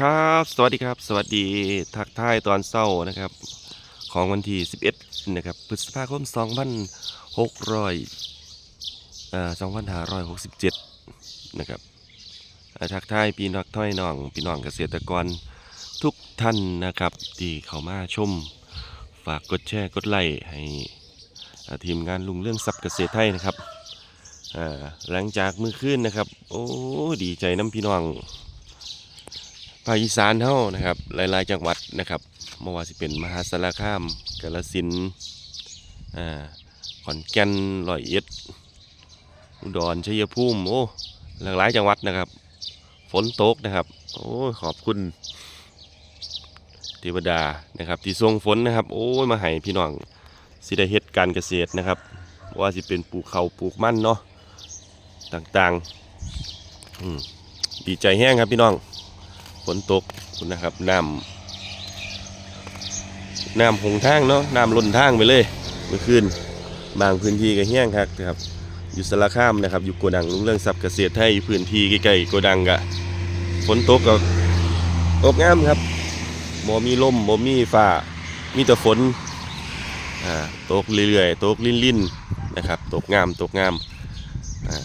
ครับ สวัสดีครับ สวัสดีทักทายตอนเศร้านะครับ ของวันที่ 11 นะครับพฤษภาคม 2600อ่า2567 นะครับทักทายพี่นักถ้อยน้องพี่น้องเกษตรกรทุกท่านนะครับ ที่เข้ามาชม ฝากกดแชร์กดไลค์ให้ทีมงานลุงเรื่องซับเกษตรไทยนะครับหลังจากมือขึ้นนะครับ โอ้ดีใจน้ำพี่น้อง ภาคอีสานเท่านะครับ หลายๆ จังหวัดนะครับเมื่อว่าสิเป็นมหาสารคามกาฬสินอ่าขอนแก่นร้อยเอ็ด อุดรชัยภูมิโอ้หลากหลายจังหวัดนะครับ ฝนตกนะครับ โอ้ขอบคุณเทวดานะครับ ที่ทรงฝนนะครับ โอ้ยมาให้พี่น้องสิได้เฮ็ดการเกษตรนะครับ ว่าสิเป็นปลูกเขาปลูกมันเนาะต่างๆดีใจแห้งครับพี่น้อง ฝนตกนะครับน้ำน้ำหงทางเนาะน้ำล้นทางไปเลยเมื่อคืนบางพื้นที่ก็แห้งครับครับอยู่สารคามนะครับ อยู่โกดังลุงเรื่องทรัพย์เกษตรไทยพื้นที่ใกล้ๆโกดังกะฝนตกก็ตกงามครับบ่มีลมบ่มีฟ้ามีแต่ฝนอ่าตกเรื่อยๆตกลิ่นๆนะครับ ตกงามตกงามอ่า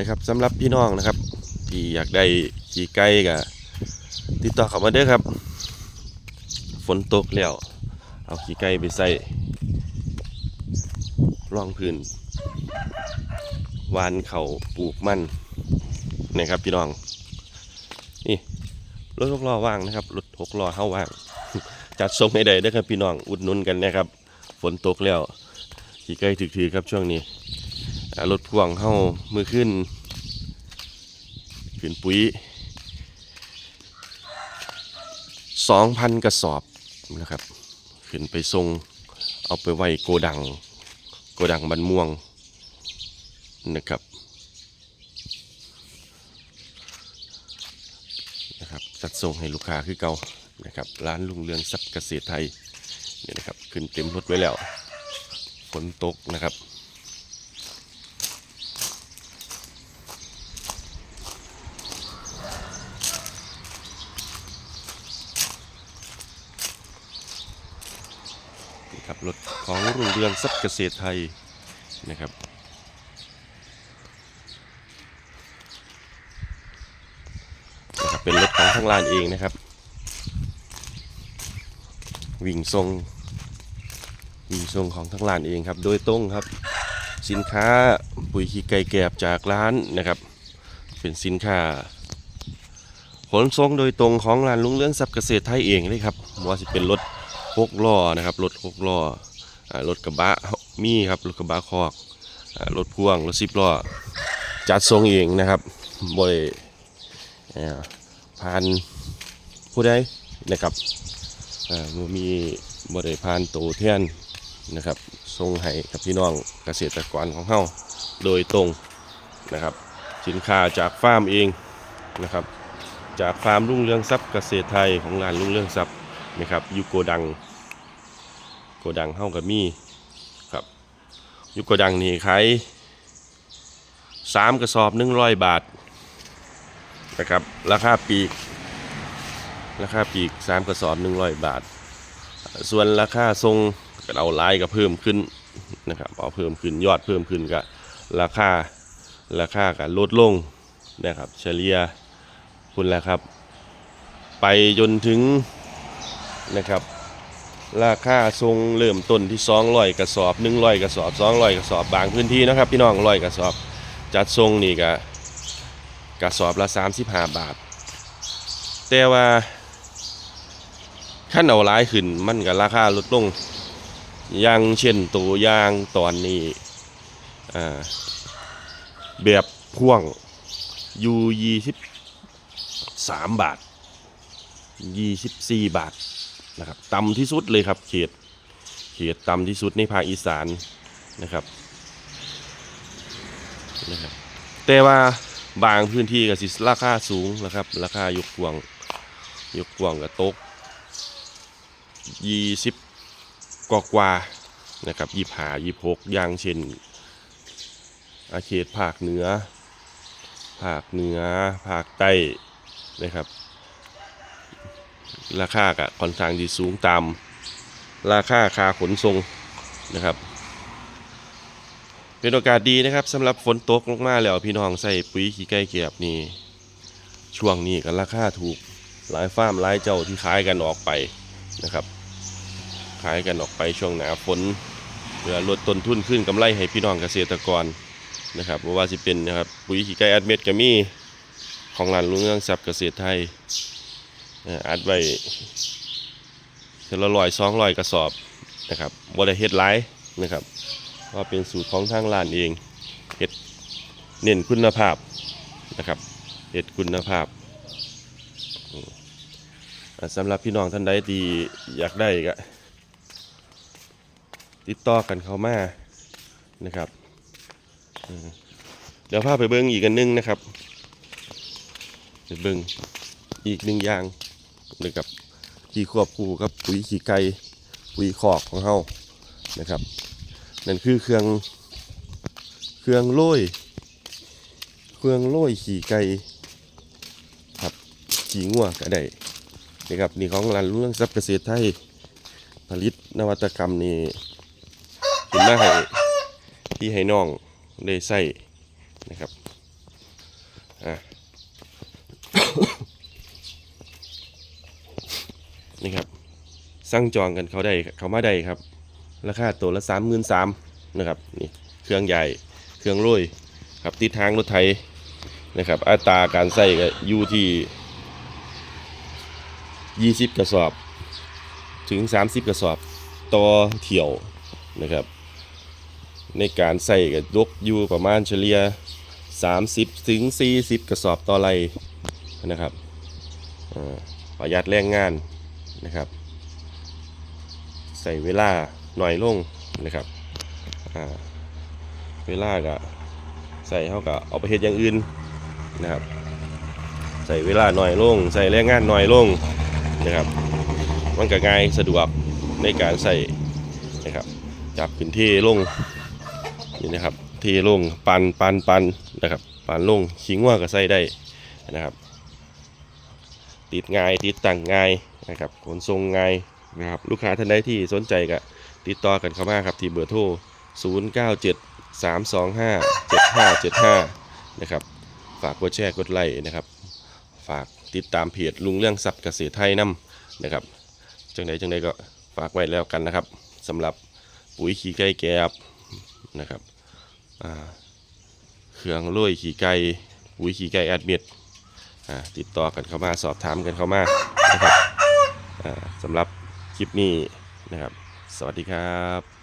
นะครับสำหรับพี่น้องนะครับ ที่อยากได้ขี่ไก่ก็ติดต่อเข้ามาเด้อครับ ฝนตกแล้วเอาขี่ไก่ไปใส่ร่องพื้นวานเขาปลูกมันนะครับ พี่น้อง นี่รถหกล้อว่างนะครับรถหกล้อเข้าว่าง จัดส่งให้ได้เด้อครับพี่น้องอุดหนุนกันนะครับ ฝนตกแล้วขี่ไก่ถือๆครับช่วงนี้ รถพ่วงเข้ามือขึ้น ขึ้นปุ๋ยสองพันกระสอบนะครับขึ้นไปทรงเอาไปไว้โกดัง โกดังบันม่วงนะครับนะครับจัดส่งให้ลูกค้าคือเก่านะครับร้านลุงเรืองทรัพย์เกษตรไทยเนี่ยนะครับขึ้นเต็มรถไว้แล้วฝนตกนะครับ รถของรุ่งเรืองทรัพย์เกษตรไทยนะครับนะครับเป็นรถของทางร้านเองนะครับ วิ่งทรงวิ่งทรงของทางร้านเองครับ โดยตรงครับ สินค้าปุ๋ยขี้ไก่แกบจากร้านนะครับ เป็นสินค้าขนส่งโดยตรงของร้านลุงเรื่องทรัพย์เกษตรไทยเองเลยครับว่าจะเป็นรถ หกล้อนะครับรถหกล้ออรถกระบะมีครับรถกระบะคอกอรถพ่วงรถสิบล้อจัดทรงเองนะครับบริผ่านผู้ใดนะครับมีบริผ่านตัวเทียนนะครับทรงให้กับพี่น้องเกษตรกรของเฮาโดยตรงนะครับ สินค้าจากฟาร์มเองนะครับ จากฟาร์มรุ่งเรืองทรัพย์เกษตรไทยของร้านรุ่งเรืองทรัพย์ นะครับอยูโกดัง โกดังเฮากับมีครับอยูโกดังนี่ขายสามกระสอบหนึ่งร้อยบาทนะครับราคาปีก ราคาปีกสามกระสอบหนึ่งร้อยบาท ส่วนราคาทรงก็เอาลายก็เพิ่มขึ้นนะครับเอาเพิ่มขึ้นยอดเพิ่มขึ้นก็ราคาราคาก็ลดลงนะครับเฉลี่ยคุณแหละครับ ไปจนถึง นะครับราคาทรงเริ่มต้นที่200กระสอบ100กระสอบ200กระสอบบางพื้นที่นะครับ พี่น้องร้อยกระสอบจัดทรงนี่ก็กระสอบละ35 บาท แต่ว่าขั้นเอาหลายขึ้นมันก็ราคาลดลงอย่างเช่นตัวยางตอนนี้แบบพ่วงยูยี่สิบสามบาท24บาท นะครับต่ำที่สุดเลยครับ เขต เขตต่ำที่สุดในภาคอีสานนะครับนะครับ แต่ว่าบางพื้นที่ก็สิราคาสูงนะครับ ราคายกพวงยกพวงก็ตก20กว่ากว่านะครับยี่หายี่หกอย่างเช่นอาเขตภาคเหนือ ภาคเหนือ ภาคใต้นะครับ ราคาก็ค่อนข้างที่สูงตาม ราคาค่าขนส่งนะครับ เป็นโอกาสดีนะครับสำหรับฝนตกลงมาแล้วพี่น้องใส่ปุ๋ยขี้ไก่เกียบนี่ช่วงนี้ก็ราคาถูกหลายฟาร์มหลายเจ้าที่ขายกันออกไปนะครับ ขายกันออกไปช่วงหนาฝนเพื่อลดต้นทุนขึ้นกำไรให้พี่น้องเกษตรกรนะครับว่าสิเป็นนะครับปุ๋ยขี้ไก่อัดเม็ดก็มีของร้านลุงเรืองทรัพย์เกษตรไทย อัดไว้เทอละร้อยสองร้อยกระสอบนะครับบ่ได้เฮ็ดหลายนะครับว่าเป็นสูตรของทางร้านเองเห็ดเน้นคุณภาพนะครับเห็ดคุณภาพสำหรับพี่น้องท่านใดที่อยากได้ก็ติดต่อกันเข้ามานะครับเดี๋ยวพาไปเบิ้งอีกอันนึงนะครับไปเบิ้งอีกหนึ่งอย่าง นะครับที่ควบคู่กับปุ๋ยขี้ไก่ปุ๋ยคอกของเฮานะครับนั่นคือเครื่องเครื่องโรยเครื่องโรยขี่ไก่ครับขี่งัวก็ได้นะครับนี่ของร้านเรื่องทรัพย์เกษตรไทยผลิตนวัตกรรมนี่ถึงมาให้พี่ให้น้องได้ใส่นะครับอะ นี่ครับสั่งจองกันเขาได้เขามาได้ครับ ราคาตัวละสามหมื่นสามนะครับนี่เครื่องใหญ่เครื่องโรยครับติดทางรถไถนะครับอัตราการใส่ก็อยู่ที่ยี่สิบกระสอบ ถึง 30 กระสอบต่อเที่ยวนะครับ ในการใส่ก็ยกอยู่ประมาณเฉลี่ย 30 ถึง 40 กระสอบต่อไรนะครับอ่าประหยัดแรงงาน นะครับ ใส่เวลาหน่อยลงนะครับเวลาก็ใส่เขาก็เอาไปเฮ็ดอย่างอื่นนะครับ ใส่เวลาหน่อยลง ใส่แรงงานหน่อยลงนะครับ มันก็ง่ายสะดวกในการใส่นะครับ จับขึ้นเทลงนี่นะครับเทลงปันปันปันนะครับปันลงขิงว่าก็ใส่ได้นะครับ ติดง่ายติดตั้งง่าย นะครับขนส่งไงนะครับลูกค้าท่านใดที่สนใจก็ติดต่อกันเข้ามาครับที่เบอร์โทร 097 325 7575 นะครับ ฝากกดแชร์กดไลค์นะครับ ฝากติดตามเพจลุงเรื่องทรัพย์เกษตรไทยนํนะครับจังใดจังใดก็ฝากไว้แล้วกันนะครับสำหรับปุ๋ยขี้ไก่แกบนะครับเครื่องโรยขี้ไก่ปุ๋ยขี้ไก่แอดมิดติดต่อกันเข้ามาสอบถามกันเข้ามานะครับ สำหรับคลิปนี้นะครับ สวัสดีครับ